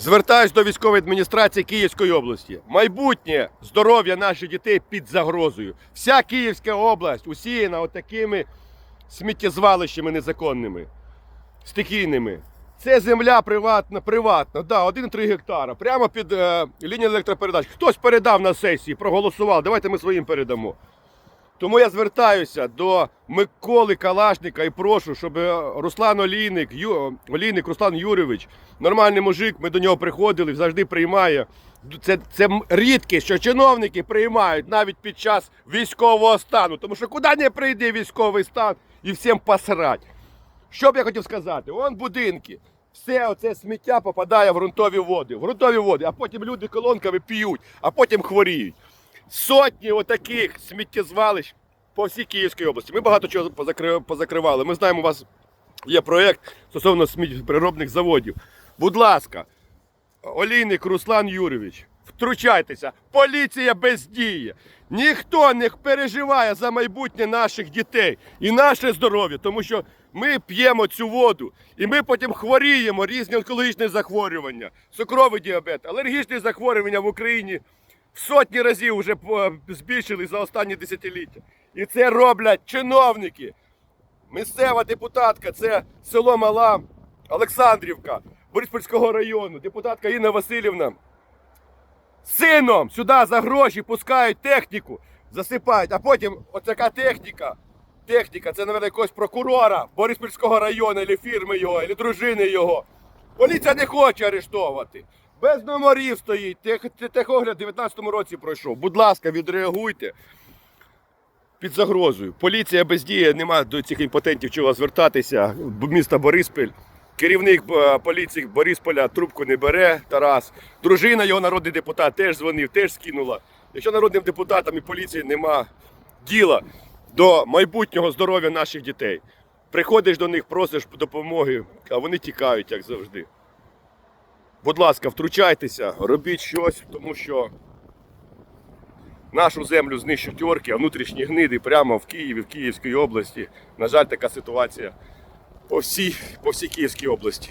Звертаюсь до військової адміністрації Київської області. Майбутнє здоров'я наших дітей під загрозою. Вся Київська область усіяна отакими сміттєзвалищами незаконними, стихійними. Це земля приватна, приватна, да, 1,3 гектара, прямо під е, лінією електропередач. Хтось передав на сесії, проголосував. Давайте ми своїм передамо. Тому я звертаюся до Миколи Калашника і прошу, щоб е, Руслан Олійник, Ю, Олійник Руслан Юрійович, нормальний мужик, ми до нього приходили, завжди приймає. Це, це рідкість, що чиновники приймають навіть під час військового стану. Тому що куди не прийде військовий стан і всім посрать. Що б я хотів сказати? Вон будинки. Все оце сміття попадає в ґрунтові води. В ґрунтові води, а потім люди колонками п'ють, а потім хворіють. Сотні отаких сміттєзвалищ по всій Київській області. Ми багато чого позакри- позакривали. Ми знаємо, у вас є проєкт стосовно сміттєпереробних заводів. Будь ласка, Олійник Руслан Юрійович, втручайтеся. Поліція бездіє. Ніхто не переживає за майбутнє наших дітей і наше здоров'я, тому що ми п'ємо цю воду і ми потім хворіємо різні онкологічні захворювання, цукровий діабет, алергічні захворювання в Україні в сотні разів вже по- збільшили за останні десятиліття. І це роблять чиновники. Місцева депутатка, це село Мала Олександрівка Бориспільського району, депутатка Інна Васильівна. Сином сюди за гроші пускають техніку, засипають, а потім оцяка техніка. Техніка, це, мабуть, якогось прокурора Бориспільського району, або фірми його, або дружини його. Поліція не хоче арештовувати. Без номерів стоїть. Тех, техогляд у 19-му році пройшов. Будь ласка, відреагуйте під загрозою. Поліція бездіє, нема до цих імпотентів чого звертатися. Міста Бориспіль. Керівник е, поліції Борисполя трубку не бере Тарас. Дружина його народний депутат теж дзвонив, теж скинула. Якщо народним депутатам і поліції нема діла до майбутнього здоров'я наших дітей, приходиш до них, просиш допомоги, а вони тікають, як завжди. Будь ласка, втручайтеся, робіть щось, тому що нашу землю знищують орки, а внутрішні гниди прямо в Києві, в Київській області. На жаль, така ситуація по всій, по всій Київській області.